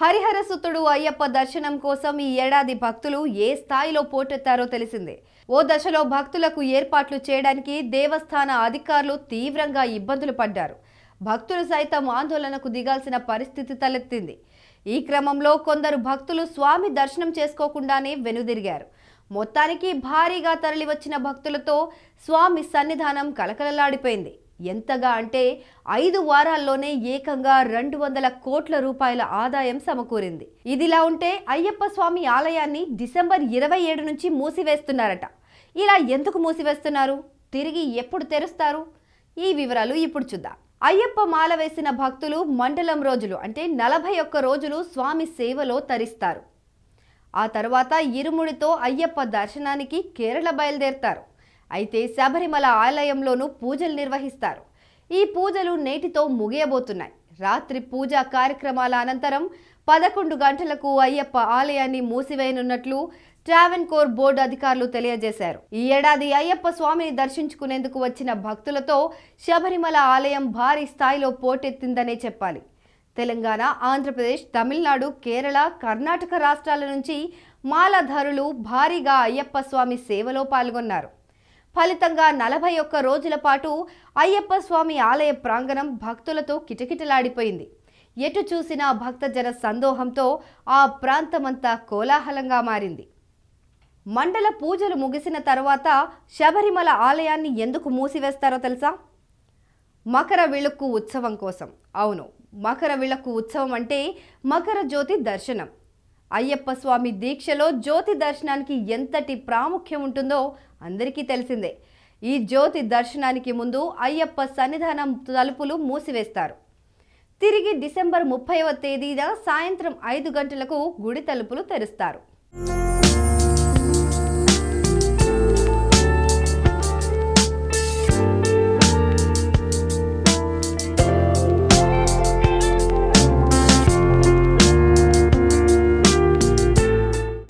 హరిహరసుతుడు అయ్యప్ప దర్శనం కోసం ఈ ఏడాది భక్తులు ఏ స్థాయిలో పోటెత్తారో తెలిసిందే. ఓ దశలో భక్తులకు ఏర్పాట్లు చేయడానికి దేవస్థాన అధికారులు తీవ్రంగా ఇబ్బందులు పడ్డారు. భక్తులు సైతం ఆందోళనకు దిగాల్సిన పరిస్థితి తలెత్తింది. ఈ క్రమంలో కొందరు భక్తులు స్వామి దర్శనం చేసుకోకుండానే వెనుదిరిగారు. మొత్తానికి భారీగా తరలివచ్చిన భక్తులతో స్వామి సన్నిధానం కలకలలాడిపోయింది. ఎంతగా అంటే ఐదు వారాల్లోనే ఏకంగా రెండు వందల కోట్ల రూపాయల ఆదాయం సమకూరింది. ఇదిలా ఉంటే అయ్యప్ప స్వామి ఆలయాన్ని డిసెంబర్ ఇరవై ఏడు నుంచి మూసివేస్తున్నారట. ఇలా ఎందుకు మూసివేస్తున్నారు? తిరిగి ఎప్పుడు తెరుస్తారు? ఈ వివరాలు ఇప్పుడు చూద్దాం. అయ్యప్ప మాల వేసిన భక్తులు మండలం రోజులు అంటే నలభై ఒక్క రోజులు స్వామి సేవలో తరిస్తారు. ఆ తర్వాత ఇరుముడితో అయ్యప్ప దర్శనానికి కేరళ బయలుదేరతారు. అయితే శబరిమల ఆలయంలోనూ పూజలు నిర్వహిస్తారు. ఈ పూజలు నేటితో ముగియబోతున్నాయి. రాత్రి పూజా కార్యక్రమాల అనంతరం పదకొండు గంటలకు అయ్యప్ప ఆలయాన్ని మూసివేయనున్నట్లు ట్రావెన్కోర్ బోర్డు అధికారులు తెలియజేశారు. ఈ ఏడాది అయ్యప్ప స్వామిని దర్శించుకునేందుకు వచ్చిన భక్తులతో శబరిమల ఆలయం భారీ స్థాయిలో పోటెత్తిందనే చెప్పాలి. తెలంగాణ ఆంధ్రప్రదేశ్ తమిళనాడు కేరళ కర్ణాటక రాష్ట్రాల నుంచి మాలధరులు భారీగా అయ్యప్ప స్వామి సేవలో పాల్గొన్నారు. ఫలితంగా నలభై ఒక్క రోజుల పాటు అయ్యప్ప స్వామి ఆలయ ప్రాంగణం భక్తులతో కిటకిటలాడిపోయింది. ఎటు చూసినా భక్తజన సందోహంతో ఆ ప్రాంతమంతా కోలాహలంగా మారింది. మండల పూజలు ముగిసిన తర్వాత శబరిమల ఆలయాన్ని ఎందుకు మూసివేస్తారో తెలుసా? మకర విళక్కు ఉత్సవం కోసం. అవును మకర విళక్కు ఉత్సవం అంటే మకర జ్యోతి దర్శనం. అయ్యప్ప స్వామి దీక్షలో జ్యోతి దర్శనానికి ఎంతటి ప్రాముఖ్యం ఉంటుందో అందరికీ తెలిసిందే. ఈ జ్యోతి దర్శనానికి ముందు అయ్యప్ప సన్నిధానం తలుపులు మూసివేస్తారు. తిరిగి డిసెంబర్ ముప్పైవ తేదీన సాయంత్రం ఐదు గంటలకు గుడి తలుపులు తెరుస్తారు.